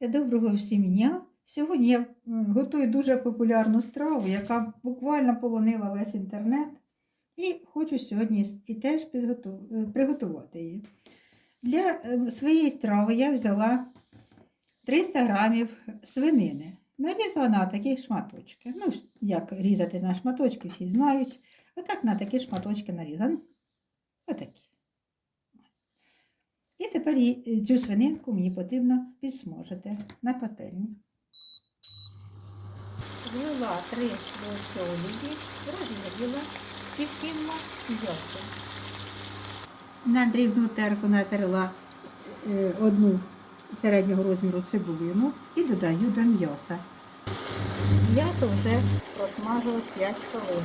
Доброго всім дня. Сьогодні я готую дуже популярну страву, яка буквально полонила весь інтернет. І хочу сьогодні і теж підготу- е, приготувати її. Для е, своєї страви я взяла 300 грамів свинини. Нарізала на такі шматочки. Ну, як різати на шматочки, всі знають. Отак на такі шматочки нарізані. Отакі. І тепер цю свининку мені потрібно підсмажити на пательні. Злила три ложки олії, розрізала півкільма м'ясо. На дрібну терку натерла е, одну середнього розміру цибулину і додаю до м'яса. М'ясо вже просмажилось 5 хвилин.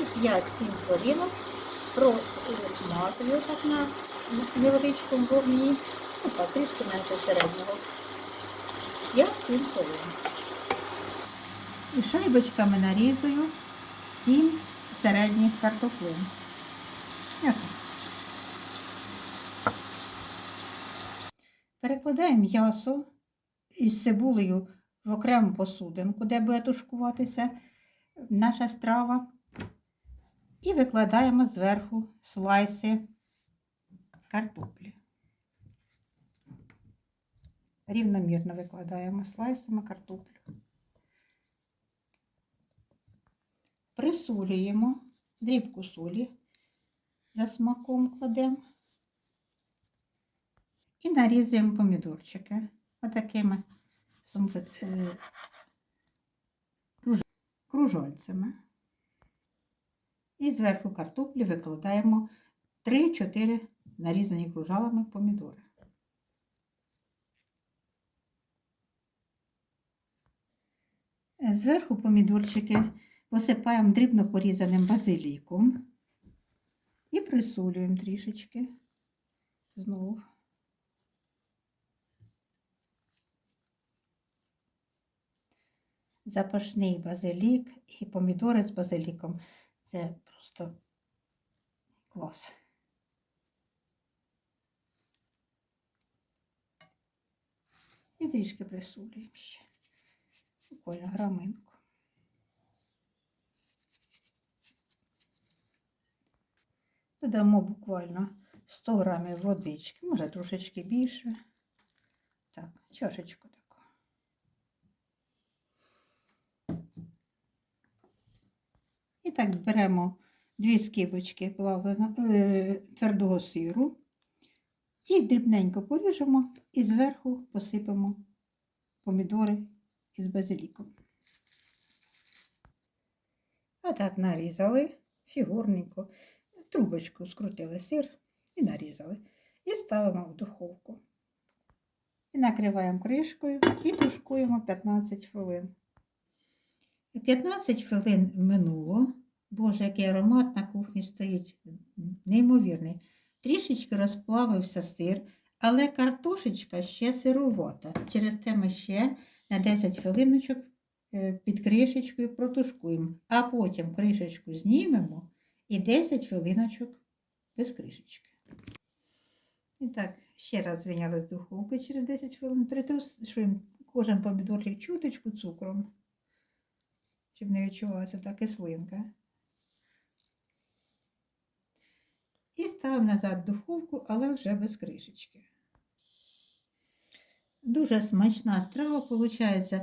І 5-7 хвилинок просмажую так на невеличкому вогні, ну так, трішки менше середнього. 5-7 хвилин. І шайбочками нарізую 7 середніх картоплин. Отак. Перекладаємо м'ясо із цибулею в окрему посудинку, де буде тушкуватися наша страва. І викладаємо зверху слайси картоплі. Рівномірно викладаємо слайсами картоплю. Присолюємо дрібку солі за смаком кладемо. І нарізуємо помідорчики отакими е, кружольцями. І зверху картоплі викладаємо 3-4 нарізані кружалами помідори. Зверху помідорчики посипаємо дрібно порізаним базиліком і присолюємо трішечки. Знову. Запашний базилік і помідори з базиліком. Це просто клас. І трішки присолюємо ще. Буквально граминку. Додамо буквально 100 грамів водички, може трошечки більше. Так, чашечку І так беремо дві скибочки плавленого, е, твердого сиру і дрібненько поріжемо і зверху посипемо помідори із базиліком. А так нарізали фігурненько, трубочку скрутили сир і нарізали. І ставимо в духовку. І накриваємо кришкою і тушкуємо 15 хвилин. 15 хвилин минуло. Боже, який аромат на кухні стоїть. Неймовірний. Трішечки розплавився сир, але картошечка ще сирувата. Через це ми ще на 10 хвилиночок е, під кришечкою протушкуємо, а потім кришечку знімемо і 10 хвилиночок без кришечки. І так, ще раз виняли з духовки через 10 хвилин, притрушуємо кожен помідорчик чуточку цукром щоб не відчувалася та кислинка. І ставимо назад в духовку, але вже без кришечки. Дуже смачна страва, виходить,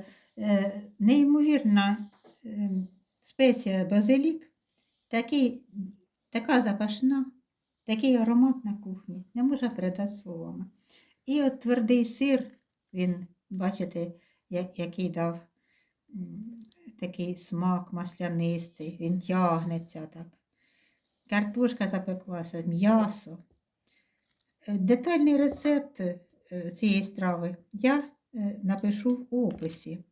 неймовірна е, спеція базилік, такий, така запашна, такий аромат на кухні, не можна передати словами. І от твердий сир, він, бачите, який дав такий смак маслянистий, він тягнеться так. Картошка запеклася, м'ясо. Е, Детальний рецепт е, цієї страви я е, напишу в описі.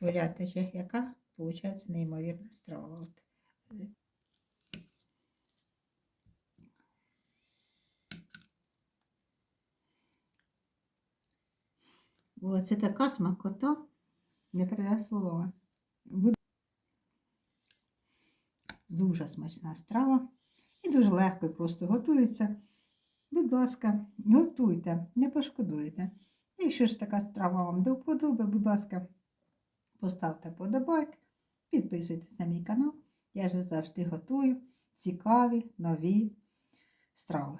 Же, яка виходить неймовірна страва. О, це така смакота, не передає слова. Дуже смачна страва. І дуже легко і просто готується. Будь ласка, готуйте, не пошкодуєте. Якщо ж така страва вам до вподоби, будь ласка, поставте подобайк, підписуйтесь на мій канал. Я ж завжди готую цікаві нові страви.